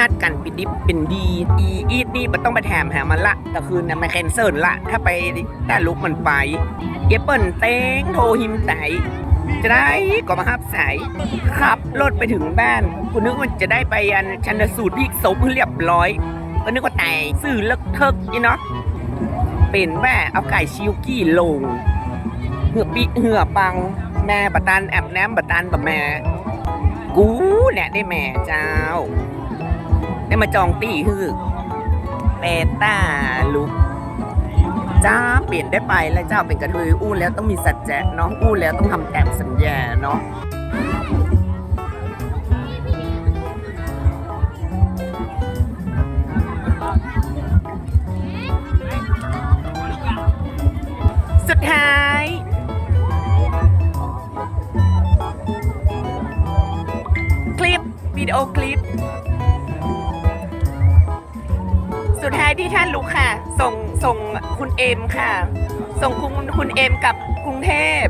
นัดกันปิดดิปเป็นดี อีอีดนี่มันต้องไปแถมหามันละแต่คืนน่ะมันแคนเซิลละ ถ้าไปแต่ลุกมันไปเอเปิลเต้งโทรหิมไตจะได้ก็มาฮับสายขับรถไปถึงบ้านกูนึกว่าจะได้ไปอันชันสูตรพิกศพเรียบร้อย ก็นึกว่าแต่สื่อเลิกเทิกนี่เนาะเป็นแม่เอาไก่ชิวกี้ลงเหือปิเหือปัง แม่บะตันแอบแนมบะตันบะแม่ กูแหละได้แม่เจ้า ได้มาจองตี้ฮือเปต้าลุกจ้าเปลี่ยนได้ไปแล้วเจ้าเป็นกระเทยอู้แล้วต้องมีสัจจะเนาะอู้แล้วต้องทำแต้มสัญญาเนาะสุดท้ายคลิปวิดีโอคลิป สุดท้ายที่ท่านลุกค่ะ ส่งส่งคุณเอมค่ะ ส่งคุณคุณเอมกับกรุงเทพ